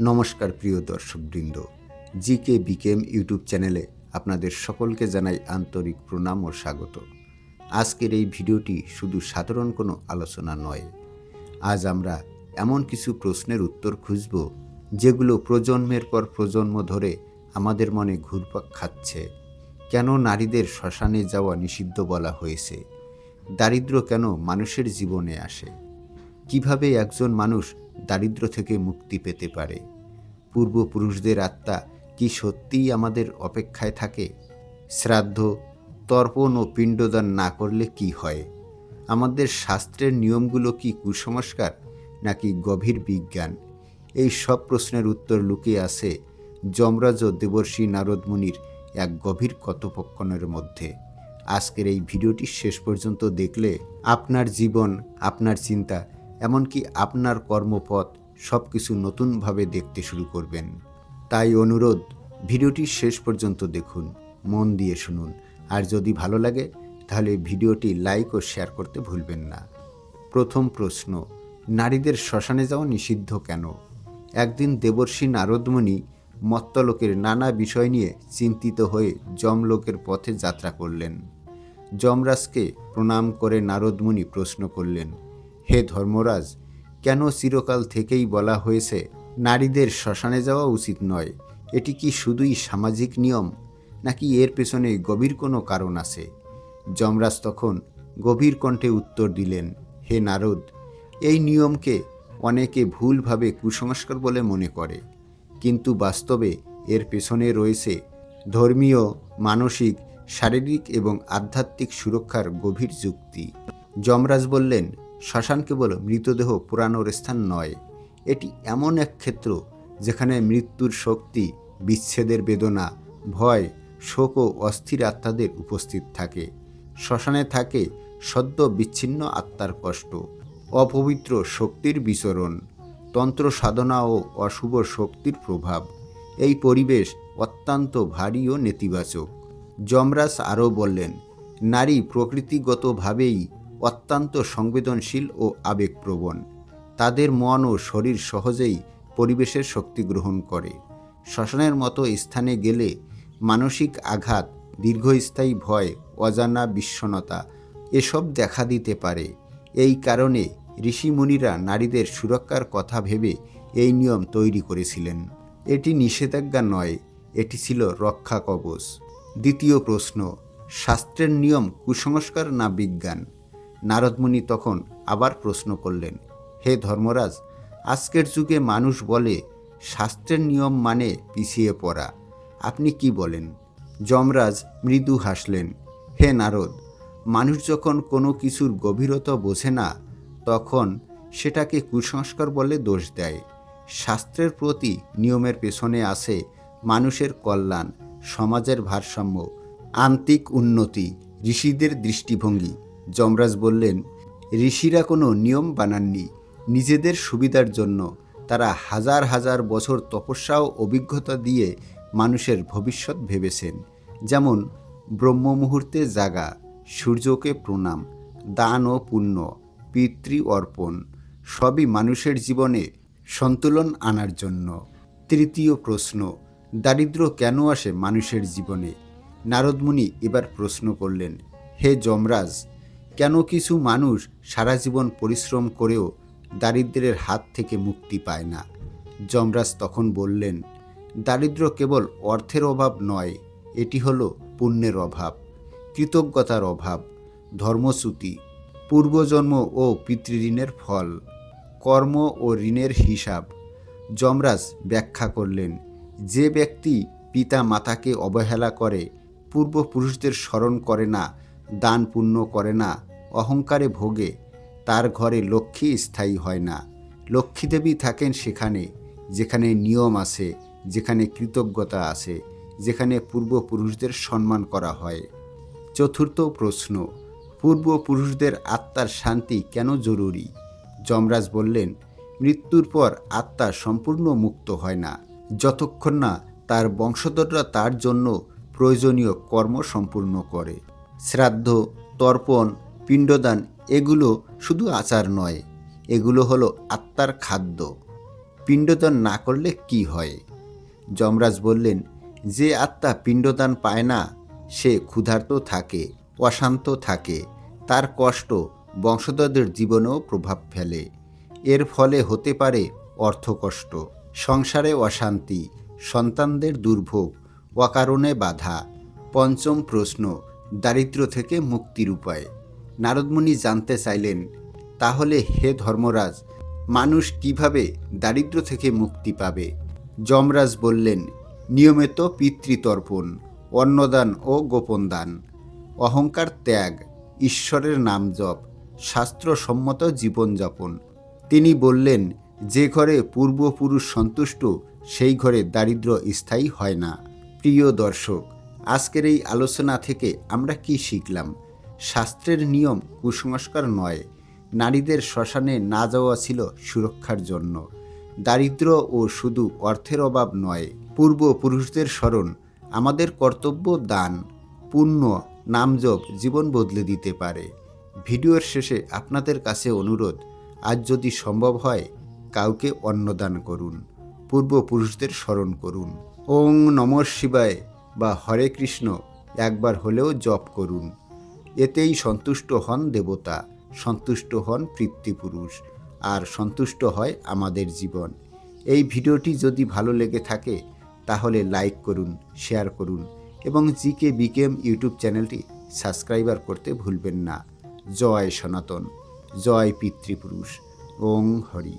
নমস্কার প্রিয় দর্শকবৃন্দ জি কে বিকেম ইউটিউব চ্যানেলে আপনাদের সকলকে জানাই আন্তরিক প্রণাম ও স্বাগত। আজকের এই ভিডিওটি শুধু সাধারণ কোনো আলোচনা নয়। আজ আমরা এমন কিছু প্রশ্নের উত্তর খুঁজব, যেগুলো প্রজন্মের পর প্রজন্ম ধরে আমাদের মনে ঘুরপাক খাচ্ছে। কেন নারীদের শ্মশানে যাওয়া নিষিদ্ধ বলা হয়েছে? দারিদ্র কেন মানুষের জীবনে আসে? কীভাবে একজন মানুষ দারিদ্র থেকে মুক্তি পেতে পারে। পূর্বপুরুষদের আত্মা কি সত্যিই আমাদের অপেক্ষায় থাকে? শ্রাদ্ধ, তর্পণ ও পিণ্ডদান না করলে কি হয়? আমাদের শাস্ত্রের নিয়মগুলো কি কুসংস্কার নাকি গভীর বিজ্ঞান? এই সব প্রশ্নের উত্তর লুকিয়ে আছে যমরাজ ও দেবর্ষী নারদ মুনির এক গভীর কথোপকথনের মধ্যে। আজকের এই ভিডিওটি শেষ পর্যন্ত দেখলে আপনার জীবন, আপনার চিন্তা এমনকি আপনার কর্মপথ সব কিছু নতুনভাবে দেখতে শুরু করবেন। তাই অনুরোধ, ভিডিওটি শেষ পর্যন্ত দেখুন, মন দিয়ে শুনুন। আর যদি ভালো লাগে, তাহলে ভিডিওটি লাইক ও শেয়ার করতে ভুলবেন না। প্রথম প্রশ্ন, নারীদের শ্মশানে যাওয়া নিষিদ্ধ কেন? একদিন দেবর্ষী নারদমণি মত্তলোকের নানা বিষয় নিয়ে চিন্তিত হয়ে যমলোকের পথে যাত্রা করলেন। যমরাজকে প্রণাম করে নারদমুনি প্রশ্ন করলেন হে ধর্মরাজ, কেন চিরকাল থেকেই বলা হয়েছে, নারীদের শ্মশানে যাওয়া উচিত নয়? এটি কি শুধুই সামাজিক নিয়ম, নাকি এর পেছনে গভীর কোনো কারণ আছে? যমরাজ তখন গভীর কণ্ঠে উত্তর দিলেন, হে নারদ, এই নিয়মকে অনেকে ভুলভাবে কুসংস্কার বলে মনে করে, কিন্তু বাস্তবে এর পেছনে রয়েছে ধর্মীয়, মানসিক, শারীরিক এবং আধ্যাত্মিক সুরক্ষার গভীর যুক্তি। যমরাজ বললেন শ্মশান কেবল মৃতদেহ পুরানোর স্থান নয়। এটি এমন এক ক্ষেত্র যেখানে মৃত্যুর শক্তি, বিচ্ছেদের বেদনা, ভয়, শোক ও অস্থির আত্মাদের উপস্থিত থাকে। শ্মশানে থাকে সদ্য বিচ্ছিন্ন আত্মার কষ্ট, অপবিত্র শক্তির বিচরণ, তন্ত্র সাধনা ও অশুভ শক্তির প্রভাব। এই পরিবেশ অত্যন্ত ভারী ও নেতিবাচক। যমরাজ আরও বললেন, নারী প্রকৃতিগতভাবেই অত্যন্ত সংবেদনশীল ও আবেগপ্রবণ। তাদের মন ও শরীর সহজেই পরিবেশের শক্তি গ্রহণ করে। শ্মশানের মতো স্থানে গেলে মানসিক আঘাত, দীর্ঘস্থায়ী ভয়, অজানা বিশ্বনতা এসব দেখা দিতে পারে। এই কারণে ঋষিমুনিরা নারীদের সুরক্ষার কথা ভেবে এই নিয়ম তৈরি করেছিলেন। এটি নিষেধাজ্ঞা নয়, এটি ছিল রক্ষা কবচ। দ্বিতীয় প্রশ্ন, শাস্ত্রের নিয়ম কুসংস্কার না বিজ্ঞান? নারদমুনি তখন আবার প্রশ্ন করলেন, হে ধর্মরাজ, আজকের যুগে মানুষ বলে শাস্ত্রের নিয়ম মানে পিছিয়ে পড়া। আপনি কি বলেন? যমরাজ মৃদু হাসলেন, হে নারদ, মানুষ যখন কোনো কিছুর গভীরতা বোঝে না, তখন সেটাকে কুসংস্কার বলে দোষ দেয়। শাস্ত্রের প্রতি নিয়মের পেছনে আসে মানুষের কল্যাণ, সমাজের ভারসাম্য, আন্তিক উন্নতি, ঋষিদের দৃষ্টিভঙ্গি। যমরাজ বললেন, ঋষিরা কোনো নিয়ম বানাননি। নিজেদের সুবিধার জন্য তারা হাজার হাজার বছর তপস্যা ও অভিজ্ঞতা দিয়ে মানুষের ভবিষ্যৎ ভেবেছেন। যেমন ব্রহ্ম মুহূর্তে জাগা, সূর্যকে প্রণাম, দান ও পুণ্য, পিতৃ অর্পণ, সবই মানুষের জীবনে সন্তুলন আনার জন্য। তৃতীয় প্রশ্ন দারিদ্র কেন আসে মানুষের জীবনে? নারদমুনি এবার প্রশ্ন করলেন, হে যমরাজ কেন কিছু মানুষ সারা জীবন পরিশ্রম করেও দারিদ্র্যের হাত থেকে মুক্তি পায় না? যমরাজ তখন বললেন, দারিদ্র কেবল অর্থের অভাব নয়, এটি হলো পুণ্যের অভাব, কৃতজ্ঞতার অভাব, ধর্মচ্যুতি, পূর্বজন্ম ও পিতৃঋণের ফল, কর্ম ও ঋণের হিসাব। যমরাজ ব্যাখ্যা করলেন, যে ব্যক্তি পিতা মাতাকে অবহেলা করে, পূর্বপুরুষদের স্মরণ করে না, দান পুণ্য করে না অহংকারে ভোগে, তার ঘরে লক্ষ্মী স্থায়ী হয় না। লক্ষ্মীদেবী থাকেন সেখানে, যেখানে নিয়ম আছে, যেখানে কৃতজ্ঞতা আছে, যেখানে পূর্বপুরুষদের সম্মান করা হয়। চতুর্থ প্রশ্ন, পূর্বপুরুষদের আত্মার শান্তি কেন জরুরি? যমরাজ বললেন, মৃত্যুর পর আত্মা সম্পূর্ণ মুক্ত হয় না, যতক্ষণ না তার বংশধররা তার জন্য প্রয়োজনীয় কর্ম সম্পূর্ণ করে। শ্রাদ্ধ, তর্পণ পিণ্ডদান, এগুলো শুধু আচার নয়, এগুলো হলো আত্মার খাদ্য। পিণ্ডদান না করলে কি হয়? যমরাজ বললেন, যে আত্মা পিণ্ডদান পায় না, সে ক্ষুধার্ত থাকে, অশান্ত থাকে, তার কষ্ট বংশধরদের জীবনেও প্রভাব ফেলে। এর ফলে হতে পারে অর্থকষ্ট, সংসারে অশান্তি, সন্তানদের দুর্ভোগ, অকারণে বাধা, পঞ্চম প্রশ্ন, দারিদ্র্য থেকে মুক্তির উপায়। নারদমুনি জানতে চাইলেন, তাহলে হে ধর্মরাজ, মানুষ কীভাবে দারিদ্র্য থেকে মুক্তি পাবে? যমরাজ বললেন, নিয়মিত পিতৃতর্পণ, অন্নদান ও গোপন দান অহংকার ত্যাগ, ঈশ্বরের নাম জপ, শাস্ত্রসম্মত জীবনযাপন। তিনি বললেন, যে ঘরে পূর্বপুরুষ সন্তুষ্ট, সেই ঘরে দারিদ্র্য স্থায়ী হয় না। প্রিয় দর্শক, আজকের এই আলোচনা থেকে আমরা কি শিখলাম? শাস্ত্রের নিয়ম কুসংস্কার নয়। নারীদের শ্মশানে না যাওয়া ছিল সুরক্ষার জন্য। দারিদ্র ও শুধু অর্থের অভাব নয় পূর্বপুরুষদের স্মরণ, আমাদের কর্তব্য দান, পুণ্য, নামজপ, জীবন বদলে দিতে পারে। ভিডিওর শেষে আপনাদের কাছে অনুরোধ, আজ যদি সম্ভব হয়, কাউকে অন্নদান করুন পূর্বপুরুষদের স্মরণ করুন। ওং নম শিবায় বা হরে কৃষ্ণ, একবার হলেও জপ করুন। এতেই সন্তুষ্ট হন দেবতা, সন্তুষ্ট হন পিতৃপুরুষ, আর সন্তুষ্ট হয় আমাদের জীবন। এই ভিডিওটি যদি ভালো লেগে থাকে, তাহলে লাইক করুন, শেয়ার করুন এবং জিকে বিকেম ইউটিউব চ্যানেলটি সাবস্ক্রাইবার করতে ভুলবেন না। জয় সনাতন, জয় পিতৃপুরুষ। ওং হরি।